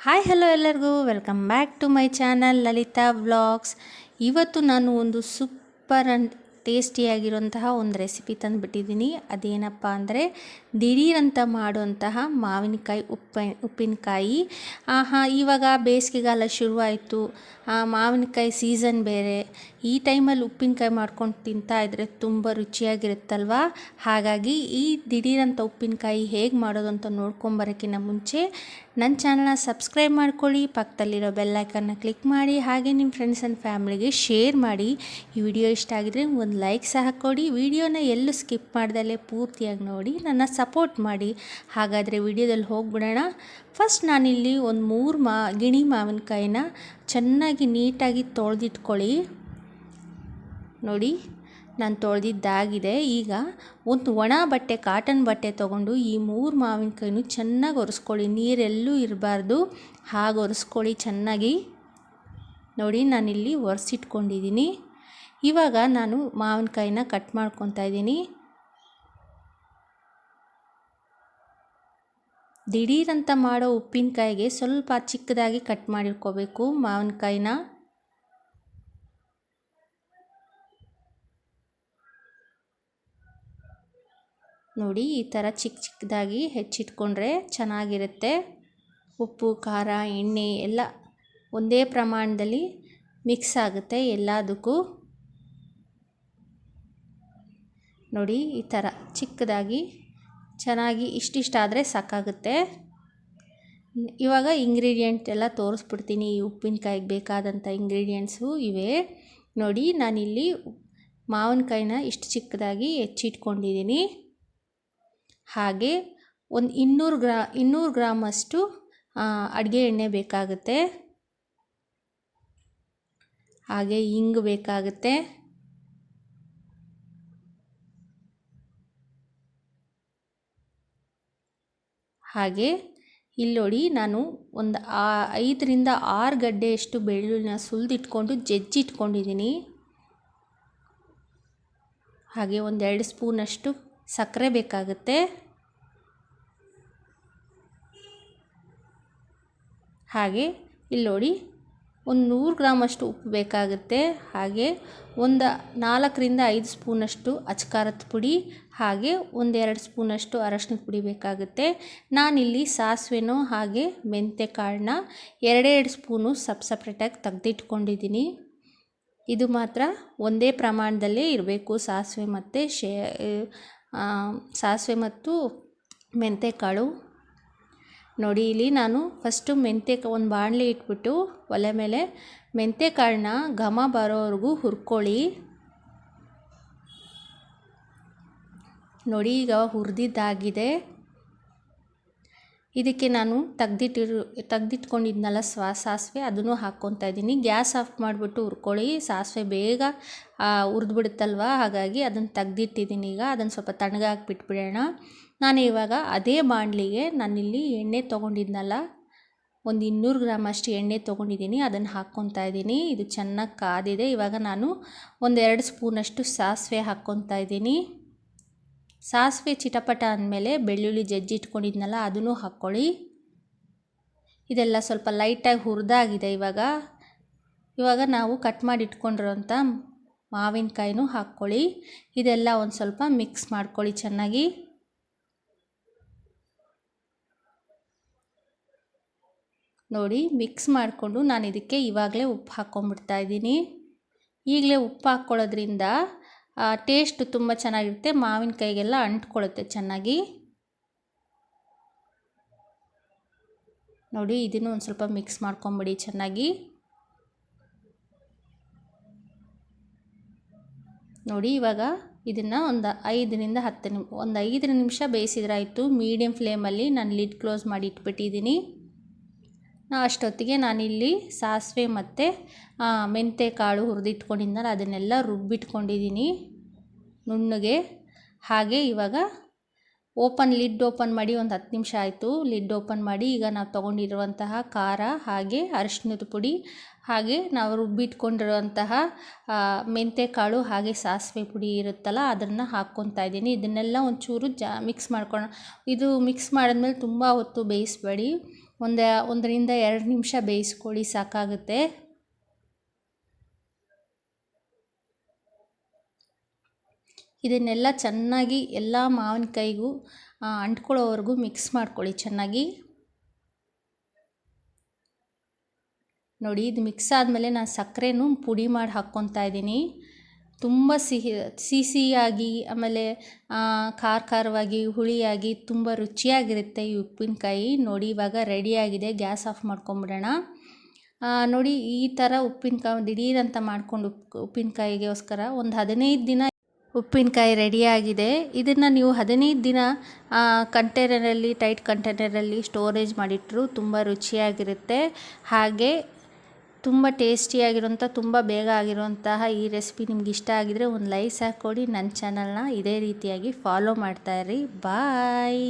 Hi hello ಎಲ್ಲರಿಗೂ. Welcome back to my channel Lalitha vlogs ಇವತ್ತು ನಾನು ಒಂದು ಸೂಪರ್ ಅಂಡ್ ಟೇಸ್ಟಿಯಾಗಿರುವಂತಹ ಒಂದು ರೆಸಿಪಿ ತಂದುಬಿಟ್ಟಿದ್ದೀನಿ. ಅದೇನಪ್ಪ ಅಂದರೆ, ದಿಢೀರಂತ ಮಾಡುವಂತಹ ಮಾವಿನಕಾಯಿ ಉಪ್ಪ, ಉಪ್ಪಿನಕಾಯಿ. ಹಾಂ ಇವಾಗ ಬೇಸಿಗೆಗಾಲ ಶುರುವಾಯಿತು. ಮಾವಿನಕಾಯಿ ಸೀಸನ್ ಬೇರೆ. ಈ ಟೈಮಲ್ಲಿ ಉಪ್ಪಿನಕಾಯಿ ಮಾಡ್ಕೊಂಡು ತಿಂತಾ ಇದ್ದರೆ ತುಂಬ ರುಚಿಯಾಗಿರುತ್ತಲ್ವ? ಹಾಗಾಗಿ ಈ ದಿಢೀರಂಥ ಉಪ್ಪಿನಕಾಯಿ ಹೇಗೆ ಮಾಡೋದು ಅಂತ ನೋಡ್ಕೊಂಬರೋಕ್ಕಿಂತ ಮುಂಚೆ ನನ್ನ ಚಾನಲ್ನ ಸಬ್ಸ್ಕ್ರೈಬ್ ಮಾಡ್ಕೊಳ್ಳಿ, ಪಕ್ಕದಲ್ಲಿರೋ ಬೆಲ್ಲೈಕನ್ನ ಕ್ಲಿಕ್ ಮಾಡಿ, ಹಾಗೆ ನಿಮ್ಮ ಫ್ರೆಂಡ್ಸ್ ಆ್ಯಂಡ್ ಫ್ಯಾಮಿಲಿಗೆ ಶೇರ್ ಮಾಡಿ. ಈ ವಿಡಿಯೋ ಇಷ್ಟ ಆಗಿದ್ರೆ ಒಂದು ಲೈಕ್ ಸಹ ಕೊಡಿ, ವಿಡಿಯೋನ ಎಲ್ಲೂ ಸ್ಕಿಪ್ ಮಾಡ್ದಲ್ಲೇ ಪೂರ್ತಿಯಾಗಿ ನೋಡಿ, ನನ್ನ ಸಪೋರ್ಟ್ ಮಾಡಿ. ಹಾಗಾದರೆ ವಿಡಿಯೋದಲ್ಲಿ ಹೋಗ್ಬಿಡೋಣ. ಫಸ್ಟ್ ನಾನಿಲ್ಲಿ ಒಂದು ಮೂರು ಮಾ, ಗಿಣಿ ಮಾವಿನಕಾಯಿನ ಚೆನ್ನಾಗಿ ನೀಟಾಗಿ ತೊಳೆದಿಟ್ಕೊಳ್ಳಿ. ನೋಡಿ, ನಾನು ತೊಳೆದಿದ್ದಾಗಿದೆ. ಈಗ ಒಂದು ಒಣ ಬಟ್ಟೆ ಕಾಟನ್ ಬಟ್ಟೆ ತೊಗೊಂಡು ಈ ಮೂರು ಮಾವಿನಕಾಯಿನೂ ಚೆನ್ನಾಗಿ ಒರೆಸ್ಕೊಳ್ಳಿ. ನೀರೆಲ್ಲೂ ಇರಬಾರ್ದು. ಹಾಗೆ ಒರೆಸ್ಕೊಳ್ಳಿ ಚೆನ್ನಾಗಿ. ನೋಡಿ ನಾನಿಲ್ಲಿ ಒರೆಸಿಟ್ಕೊಂಡಿದ್ದೀನಿ ಇವಾಗ ನಾನು ಮಾವಿನಕಾಯಿನ ಕಟ್ ಮಾಡ್ಕೊತಾ ಇದ್ದೀನಿ ದಿಢೀರಂತ ಮಾಡೋ ಉಪ್ಪಿನಕಾಯಿಗೆ ಸ್ವಲ್ಪ ಚಿಕ್ಕದಾಗಿ ಕಟ್ ಮಾಡಿಟ್ಕೋಬೇಕು ಮಾವಿನಕಾಯಿನ. ನೋಡಿ, ಈ ಥರ ಚಿಕ್ಕ ಚಿಕ್ಕದಾಗಿ ಹೆಚ್ಚಿಟ್ಕೊಂಡ್ರೆ ಚೆನ್ನಾಗಿರುತ್ತೆ. ಉಪ್ಪು, ಖಾರ, ಎಣ್ಣೆ ಎಲ್ಲ ಒಂದೇ ಪ್ರಮಾಣದಲ್ಲಿ ಮಿಕ್ಸ್ ಆಗುತ್ತೆ ಎಲ್ಲದಕ್ಕೂ. ನೋಡಿ, ಈ ಥರ ಚಿಕ್ಕದಾಗಿ ಚೆನ್ನಾಗಿ ಇಷ್ಟಿಷ್ಟಾದರೆ ಸಾಕಾಗುತ್ತೆ. ಇವಾಗ ಇಂಗ್ರೀಡಿಯೆಂಟ್ ಎಲ್ಲ ತೋರಿಸ್ಬಿಡ್ತೀನಿ. ಈ ಉಪ್ಪಿನಕಾಯಿಗೆ ಬೇಕಾದಂಥ ಇಂಗ್ರೀಡಿಯೆಂಟ್ಸು ಇವೆ. ನೋಡಿ, ನಾನಿಲ್ಲಿ ಮಾವಿನಕಾಯಿನ ಇಷ್ಟು ಚಿಕ್ಕದಾಗಿ ಹೆಚ್ಚಿಟ್ಕೊಂಡಿದ್ದೀನಿ ಹಾಗೆ ಒಂದು ಇನ್ನೂರು ಗ್ರಾ, ಇನ್ನೂರು ಗ್ರಾಮಷ್ಟು ಅಡುಗೆ ಎಣ್ಣೆ ಬೇಕಾಗುತ್ತೆ. ಹಾಗೆ ಹಿಂಗು ಬೇಕಾಗುತ್ತೆ. ಹಾಗೆ ಇಲ್ಲಿ ನೋಡಿ ನಾನು ಒಂದು ಆ, ಐದರಿಂದ ಆರು ಗಡ್ಡೆಯಷ್ಟು ಬೆಳ್ಳುಳ್ಳಿನ ಸುಲಿದಿಟ್ಕೊಂಡು ಜಜ್ಜಿಟ್ಕೊಂಡಿದ್ದೀನಿ. ಹಾಗೆ ಒಂದೆರಡು ಸ್ಪೂನಷ್ಟು ಸಕ್ಕರೆ ಬೇಕಾಗುತ್ತೆ. ಹಾಗೆ ಇಲ್ಲಿ ನೋಡಿ ಒಂದು ನೂರು ಗ್ರಾಮಷ್ಟು ಉಪ್ಪು ಬೇಕಾಗುತ್ತೆ. ಹಾಗೆ ಒಂದು ನಾಲ್ಕರಿಂದ ಐದು ಸ್ಪೂನಷ್ಟು ಅಚ್ಕಾರದ ಪುಡಿ, ಹಾಗೆ ಒಂದೆರಡು ಸ್ಪೂನಷ್ಟು ಅರಶಿನದ ಪುಡಿ ಬೇಕಾಗುತ್ತೆ. ನಾನಿಲ್ಲಿ ಸಾಸಿವೆನೋ ಹಾಗೆ ಮೆಂತ್ಯ ಕಾಳನ್ನ ಎರಡೆರಡು ಸ್ಪೂನು ಸಪ್ ಸಪ್ರೇಟಾಗಿ ತೆಗೆದಿಟ್ಕೊಂಡಿದ್ದೀನಿ. ಇದು ಮಾತ್ರ ಒಂದೇ ಪ್ರಮಾಣದಲ್ಲೇ ಇರಬೇಕು ಸಾಸಿವೆ ಮತ್ತು ಶೇ ಸಾಸಿವೆ ಮತ್ತು ಮೆಂತ್ಯಕಾಳು. ನೋಡಿ, ಇಲ್ಲಿ ನಾನು ಫಸ್ಟು ಮೆಂತ್ಯ ಒಂದು ಬಾಣಲೆ ಇಟ್ಬಿಟ್ಟು ಒಲೆ ಮೇಲೆ ಮೆಂತ್ಯಕಾಳನ್ನ ಘಮ ಬರೋವರೆಗೂ ಹುರ್ಕೊಳ್ಳಿ. ನೋಡಿ, ಈಗ ಹುರಿದಿದ್ದಾಗಿದೆ. ಇದಕ್ಕೆ ನಾನು ತೆಗ್ದಿಟ್ಟಿರು, ತೆಗ್ದಿಟ್ಕೊಂಡಿದ್ನಲ್ಲ ಸ್ವಾ, ಸಾಸಿವೆ, ಅದನ್ನು ಹಾಕ್ಕೊತಾ ಇದ್ದೀನಿ. ಗ್ಯಾಸ್ ಆಫ್ ಮಾಡಿಬಿಟ್ಟು ಹುರ್ಕೊಳ್ಳಿ. ಸಾಸಿವೆ ಬೇಗ ಹುರಿದ್ಬಿಡುತ್ತಲ್ವ? ಹಾಗಾಗಿ ಅದನ್ನು ತೆಗ್ದಿಟ್ಟಿದ್ದೀನಿ ಈಗ. ಅದನ್ನು ಸ್ವಲ್ಪ ತಣ್ಣಗಾಕಿ ಬಿಟ್ಬಿಡೋಣ. ನಾನು ಇವಾಗ ಅದೇ ಬಾಣಲಿಗೆ ನಾನಿಲ್ಲಿ ಎಣ್ಣೆ ತೊಗೊಂಡಿದ್ನಲ್ಲ, ಒಂದು ಇನ್ನೂರು ಗ್ರಾಮ್ ಅಷ್ಟು ಎಣ್ಣೆ ತೊಗೊಂಡಿದ್ದೀನಿ, ಅದನ್ನು ಹಾಕ್ಕೊತಾ ಇದ್ದೀನಿ. ಇದು ಚೆನ್ನಾಗಿ ಕಾದಿದೆ. ಇವಾಗ ನಾನು ಒಂದೆರಡು ಸ್ಪೂನಷ್ಟು ಸಾಸಿವೆ ಹಾಕ್ಕೊತಾ ಇದ್ದೀನಿ. ಸಾಸಿವೆ ಚಿಟಪಟ ಅಂದಮೇಲೆ ಬೆಳ್ಳುಳ್ಳಿ ಜಜ್ಜಿ ಇಟ್ಕೊಂಡಿದ್ನಲ್ಲ, ಅದನ್ನು ಹಾಕ್ಕೊಳ್ಳಿ. ಇದೆಲ್ಲ ಸ್ವಲ್ಪ ಲೈಟಾಗಿ ಹುರಿದಾಗಿದೆ ಇವಾಗ. ಇವಾಗ ನಾವು ಕಟ್ ಮಾಡಿ ಇಟ್ಕೊಂಡಿರೋಂಥ ಮಾವಿನಕಾಯಿನೂ ಹಾಕ್ಕೊಳ್ಳಿ. ಇದೆಲ್ಲ ಒಂದು ಸ್ವಲ್ಪ ಮಿಕ್ಸ್ ಮಾಡ್ಕೊಳ್ಳಿ ಚೆನ್ನಾಗಿ. ನೋಡಿ ಮಿಕ್ಸ್ ಮಾಡಿಕೊಂಡು ನಾನು ಇದಕ್ಕೆ ಇವಾಗಲೇ ಉಪ್ಪು ಹಾಕ್ಕೊಂಬಿಡ್ತಾ ಇದ್ದೀನಿ. ಈಗಲೇ ಉಪ್ಪು ಹಾಕ್ಕೊಳ್ಳೋದ್ರಿಂದ ಟೇಸ್ಟ್ ತುಂಬ ಚೆನ್ನಾಗಿರುತ್ತೆ ಮಾವಿನಕಾಯಿಗೆಲ್ಲ ಅಂಟ್ಕೊಳ್ಳುತ್ತೆ ಚೆನ್ನಾಗಿ. ನೋಡಿ, ಇದನ್ನು ಒಂದು ಸ್ವಲ್ಪ ಮಿಕ್ಸ್ ಮಾಡ್ಕೊಂಬಿಡಿ ಚೆನ್ನಾಗಿ. ನೋಡಿ, ಇವಾಗ ಇದನ್ನು ಒಂದು ಐದರಿಂದ ಹತ್ತು ನಿಮ್, ಒಂದು ಐದರ ನಿಮಿಷ ಬೇಯಿಸಿದ್ರಾಯಿತು ಮೀಡಿಯಮ್ ಫ್ಲೇಮಲ್ಲಿ ನಾನು ಲಿಡ್ ಕ್ಲೋಸ್ ಮಾಡಿ ಇಟ್ಬಿಟ್ಟಿದ್ದೀನಿ. ಅಷ್ಟೊತ್ತಿಗೆ ನಾನಿಲ್ಲಿ ಸಾಸಿವೆ ಮತ್ತು ಮೆಂತ್ಯ ಕಾಳು ಹುರಿದಿಟ್ಕೊಂಡಿದ್ನಲ್ಲ, ಅದನ್ನೆಲ್ಲ ರುಬ್ಬಿಟ್ಕೊಂಡಿದ್ದೀನಿ ನುಣ್ಣಗೆ. ಹಾಗೆ ಇವಾಗ ಓಪನ್ ಲಿಡ್ ಓಪನ್ ಮಾಡಿ ಒಂದು ಹತ್ತು ನಿಮಿಷ ಆಯಿತು. ಲಿಡ್ ಓಪನ್ ಮಾಡಿ ಈಗ ನಾವು ತೊಗೊಂಡಿರುವಂತಹ ಖಾರ ಹಾಗೆ ಅರಿಶಿನದ ಪುಡಿ, ಹಾಗೆ ನಾವು ರುಬ್ಬಿಟ್ಕೊಂಡಿರುವಂತಹ ಮೆಂತ್ಯ ಕಾಳು ಹಾಗೆ ಸಾಸಿವೆ ಪುಡಿ ಇರುತ್ತಲ್ಲ, ಅದನ್ನು ಹಾಕ್ಕೊತಾ ಇದ್ದೀನಿ. ಇದನ್ನೆಲ್ಲ ಒಂಚೂರು ಜಾ ಮಿಕ್ಸ್ ಮಾಡ್ಕೊಳ್ಳೋಣ ಇದು ಮಿಕ್ಸ್ ಮಾಡಿದ್ಮೇಲೆ ತುಂಬ ಹೊತ್ತು ಬೇಯಿಸ್ಬೇಡಿ. ಒಂದು, ಒಂದರಿಂದ ಎರಡು ನಿಮಿಷ ಬೇಯಿಸ್ಕೊಳ್ಳಿ, ಸಾಕಾಗುತ್ತೆ. ಇದನ್ನೆಲ್ಲ ಚೆನ್ನಾಗಿ ಎಲ್ಲ ಮಾವಿನಕಾಯಿಗೂ ಅಂಟ್ಕೊಳ್ಳೋವರೆಗೂ ಮಿಕ್ಸ್ ಮಾಡ್ಕೊಳ್ಳಿ ಚೆನ್ನಾಗಿ. ನೋಡಿ, ಇದು ಮಿಕ್ಸ್ ಆದಮೇಲೆ ನಾನು ಸಕ್ಕರೆನೂ ಪುಡಿ ಮಾಡಿ ಹಾಕ್ಕೊತಾ ಇದ್ದೀನಿ. ತುಂಬ ಸಿಹಿ ಸಿಹಿ ಸಿಹಿಯಾಗಿ, ಆಮೇಲೆ ಖಾರ ಖಾರವಾಗಿ ಹುಳಿಯಾಗಿ ತುಂಬ ರುಚಿಯಾಗಿರುತ್ತೆ ಈ ಉಪ್ಪಿನಕಾಯಿ. ನೋಡಿ, ಇವಾಗ ರೆಡಿಯಾಗಿದೆ ಗ್ಯಾಸ್ ಆಫ್ ಮಾಡ್ಕೊಂಬಿಡೋಣ. ನೋಡಿ, ಈ ಥರ ಉಪ್ಪಿನಕಾಯಿ ದಿಢೀರಂತ ಮಾಡ್ಕೊಂಡು ಉಪ್ಪು ಉಪ್ಪಿನಕಾಯಿಗೋಸ್ಕರ ಒಂದು ಹದಿನೈದು ದಿನ ಉಪ್ಪಿನಕಾಯಿ ರೆಡಿಯಾಗಿದೆ ಇದನ್ನು ನೀವು ಹದಿನೈದು ದಿನ ಕಂಟೈನರಲ್ಲಿ ಟೈಟ್ ಕಂಟೈನರಲ್ಲಿ ಸ್ಟೋರೇಜ್ ಮಾಡಿಟ್ಟರು ತುಂಬ ರುಚಿಯಾಗಿರುತ್ತೆ. ಹಾಗೆ ತುಂಬ ಟೇಸ್ಟಿಯಾಗಿರೋಂಥ ತುಂಬ ಬೇಗ ಆಗಿರುವಂತಹ ಈ ರೆಸಿಪಿ ನಿಮ್ಗೆ ಇಷ್ಟ ಆಗಿದರೆ ಒಂದು ಲೈಕ್ಸ್ ಹಾಕ್ಕೊಡಿ ನನ್ನ ಚಾನಲ್ನ ಇದೇ ರೀತಿಯಾಗಿ ಫಾಲೋ ಮಾಡ್ತಾಯಿರಿ ಬಾಯ್